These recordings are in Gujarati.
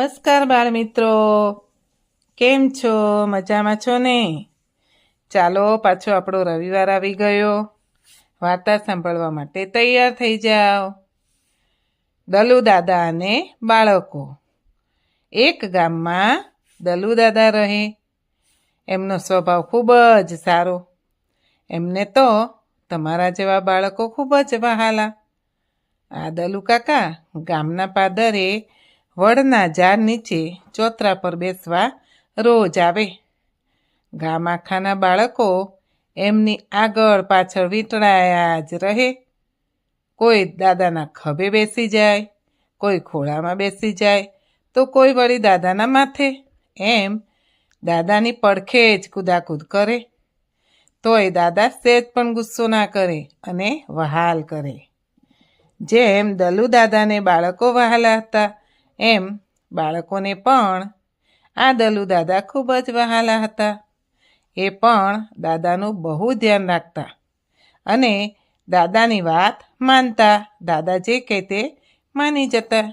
નમસ્કાર બાળ મિત્રો. કેમ છો? મજામાં છો ને? ચાલો, પાછો આપણો રવિવાર આવી ગયો. વાર્તા સાંભળવા માટે તૈયાર થઈ જાઓ. દલુ દાદા અને બાળકો. એક ગામમાં દલુ દાદા રહે. એમનો સ્વભાવ ખૂબ જ સારો. એમને તો તમારા જેવા બાળકો ખૂબ જ વહાલા. આ દલુ કાકા ગામના પાદરે વડના ઝાડ નીચે ચોતરા પર બેસવા રોજ આવે. ગામાખાના બાળકો એમની આગળ પાછળ વીંટળાયા જ રહે. કોઈ દાદાના ખભે બેસી જાય, કોઈ ખોળામાં બેસી જાય, તો કોઈ વળી દાદાના માથે. એમ દાદાની પડખે જ કુદાકૂદ કરે. તોય દાદા સેજ પણ ગુસ્સો ના કરે અને વહાલ કરે. જેમ દલુ દાદાને બાળકો વહાલા હતા એમ બાળકોને પણ આ દલુ દાદા ખૂબ જ વહાલા હતા. એ પણ દાદાનું બહુ ધ્યાન રાખતા અને દાદાની વાત માનતા દાદા જે કહે તે માની જતા.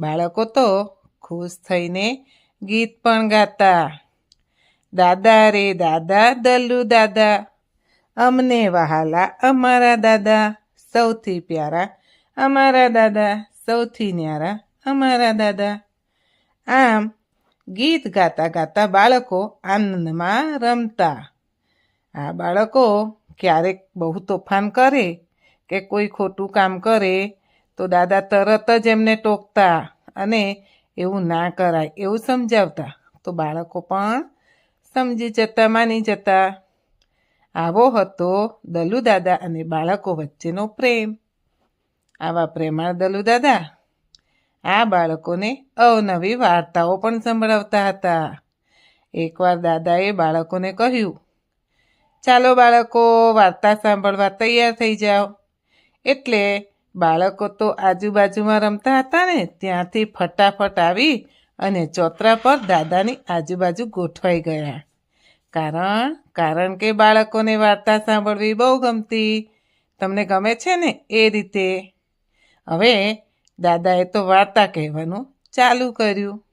બાળકો તો ખુશ થઈને ગીત પણ ગાતા. દાદા રે દાદા, દલ્લુ દાદા, અમને વહાલા અમારા દાદા, સૌથી પ્યારા અમારા દાદા, સૌથી ન્યારા અમારા દાદા. આમ ગીત ગાતા ગાતા બાળકો આનંદમાં રમતા. આ બાળકો ક્યારેક બહુ તોફાન કરે કે કોઈ ખોટું કામ કરે તો દાદા તરત જ એમને ટોકતા અને એવું ના કરાય, એવું સમજાવતા. તો બાળકો પણ સમજી જતા, માની જતા. આવો હતો દલુ દાદા અને બાળકો વચ્ચેનો પ્રેમ. આવા પ્રેમાળ દલુ દાદા. આ બાળકોને અવનવી વાર્તાઓ પણ સંભળાવતા હતા. એકવાર દાદાએ બાળકોને કહ્યું, ચાલો બાળકો, વાર્તા સાંભળવા તૈયાર થઈ જાઓ. એટલે બાળકો તો આજુબાજુમાં રમતા હતા ને, ત્યાંથી ફટાફટ આવી અને ચોતરા પર દાદાની આજુબાજુ ગોઠવાઈ ગયા. કારણ કારણ કે બાળકોને વાર્તા સાંભળવી બહુ ગમતી. તમને ગમે છે ને એ રીતે? હવે દાદાએ તો વાર્તા કહેવાનું ચાલુ કર્યું.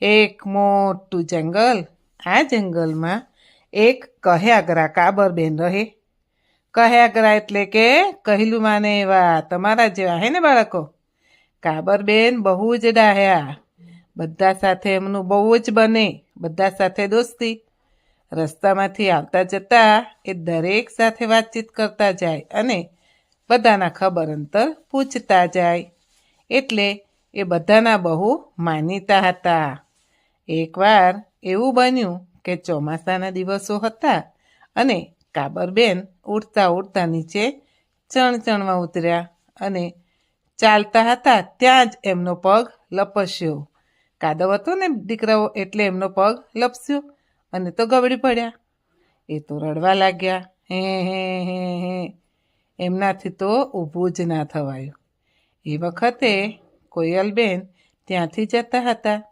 એક મોટું જંગલ, આ જંગલમાં એક કહ્યાગરા કાબરબેન રહે. કહ્યાગરા એટલે કે કહેલું માને એવા તમારા જેવા, હે ને બાળકો? કાબરબેન બહુ જ ડાહ્યા. બધા સાથે એમનું બહુ જ બને, બધા સાથે દોસ્તી. રસ્તામાંથી આવતા જતા એ દરેક સાથે વાતચીત કરતા જાય અને બધાના ખબર અંતર પૂછતા જાય. એટલે એ બધાના બહુ માનીતા હતા. એકવાર એવું બન્યું કે ચોમાસાના દિવસો હતા અને કાબરબેન ઉડતા ઉડતા નીચે ચણચણમાં ઉતર્યા અને ચાલતા હતા ત્યાં જ એમનો પગ લપસ્યો. કાદવ હતો ને દીકરાઓ એટલે એમનો પગ લપસ્યો અને તો ગબડી પડ્યા. એ તો રડવા લાગ્યા. હે હે હે હે. એમનાથી તો ઊભું જ ના થવાયું. એ વખતે કોયલબેન ત્યાંથી જતા હતા.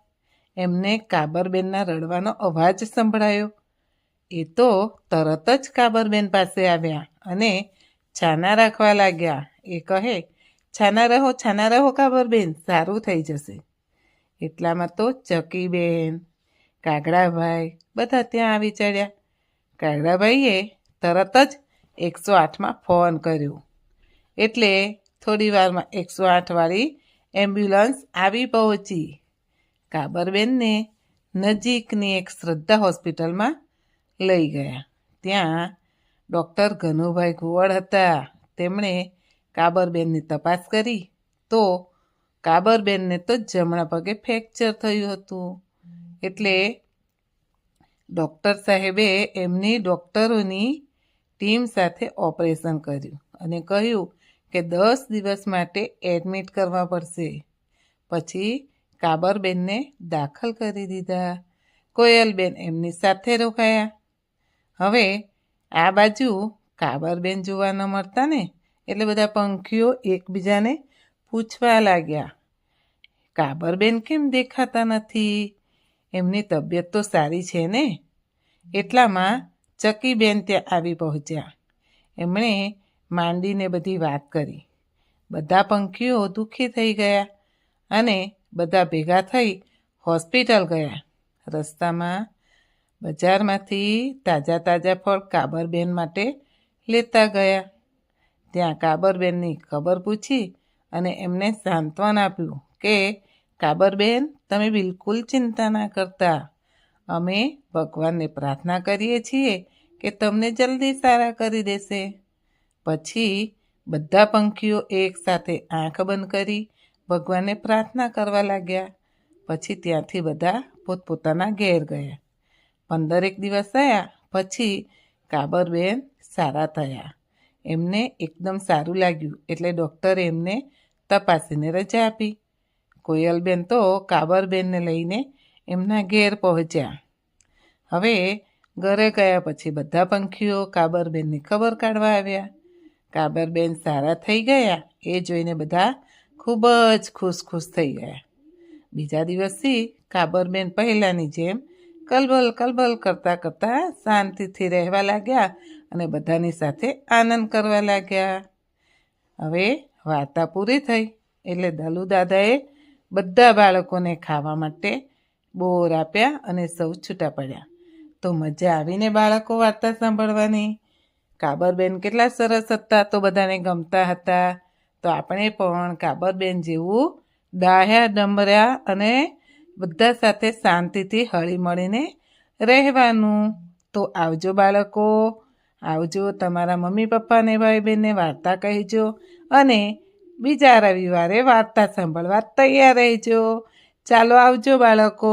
એમને કાબરબેનના રડવાનો અવાજ સંભળાયો. એ તો તરત જ કાબરબેન પાસે આવ્યા અને છાના રાખવા લાગ્યા. એ કહે, છાના રહો છાના રહો કાબરબેન સારું થઈ જશે. એટલામાં તો ચકીબેન કાગડાભાઈ બધા ત્યાં આવી ચડ્યા. કાગડાભાઈએ તરત જ એકસો આઠમાં ફોન કર્યો. એટલે થોડી વારમાં એકસો આઠવાળી એમ્બ્યુલન્સ આવી પહોંચી. કાબરબેનને નજીકની એક શ્રદ્ધા હોસ્પિટલમાં લઈ ગયા. ત્યાં ડૉક્ટર ઘનુભાઈ ગુવળ હતા. તેમણે કાબરબેનની તપાસ કરી તો કાબરબેનને તો જમણા પગે ફ્રેક્ચર થયું હતું. એટલે ડૉક્ટર સાહેબે એમની ડૉક્ટરોની ટીમ સાથે ઓપરેશન કર્યું અને કહ્યું કે દસ દિવસ માટે એડમિટ કરવા પડશે. પછી કાબરબેનને દાખલ કરી દીધા. કોયલબેન એમની સાથે રોકાયા. હવે આ બાજુ કાબરબેન જોવા ન મળતા ને, એટલે બધા પંખીઓ એકબીજાને પૂછવા લાગ્યા. કાબરબેન કેમ દેખાતા નથી? એમની તબિયત તો સારી છે ને? એટલામાં ચકીબેન ત્યાં આવી પહોંચ્યા. એમણે માંડીને બધી વાત કરી. બધા પંખીઓ દુઃખી થઈ ગયા અને બધા ભેગા થઈ હોસ્પિટલ ગયા. રસ્તામાં બજારમાંથી તાજા તાજા ફળ કાબરબેન માટે લેતા ગયા. ત્યાં કાબરબેનની ખબર પૂછી અને એમને સાંત્વન આપ્યું કે, કાબરબેન, તમે બિલકુલ ચિંતા ના કરતા. અમે ભગવાનને પ્રાર્થના કરીએ છીએ કે તમને જલ્દી સારા કરી દેશે. પછી બધા પંખીઓ એકસાથે આંખ બંધ કરી ભગવાનને પ્રાર્થના કરવા લાગ્યા. પછી ત્યાંથી બધા પોતપોતાના ઘેર ગયા. પંદરેક દિવસ થયા, પછી કાબરબેન સારા થયા. એમને એકદમ સારું લાગ્યું એટલે ડૉક્ટરે એમને તપાસીને રજા આપી. કોયલબેન તો કાબરબેનને લઈને એમના ઘેર પહોંચ્યા. હવે ઘરે ગયા પછી બધા પંખીઓ કાબરબેનની ખબર કાઢવા આવ્યા. કાબરબેન સારા થઈ ગયા? એ જોઈને બધા ખૂબ જ ખુશ ખુશ થઈ ગયા. બીજા દિવસથી કાબરબેન પહેલાંની જેમ કલબલ કલબલ કરતાં કરતાં શાંતિથી રહેવા લાગ્યા અને બધાની સાથે આનંદ કરવા લાગ્યા. હવે વાર્તા પૂરી થઈ એટલે દલુ દાદાએ બધા બાળકોને ખાવા માટે બોર આપ્યા અને સૌ છૂટા પડ્યા. તો મજા આવીને બાળકો વાર્તા સાંભળવાની. કાબરબેન કેટલા સરસ હતા તો બધાને ગમતા હતા. તો આપણે પણ કાબરબેન જેવું ડાહ્યા ડમર્યા અને બધા સાથે શાંતિથી હળી મળીને રહેવાનું. તો આવજો બાળકો, આવજો તમારા મમ્મી પપ્પાને ભાઈ બહેનને વાર્તા કહેજો અને બીજા રવિવારે વાર્તા સાંભળવા તૈયાર રહેજો. ચાલો આવજો બાળકો.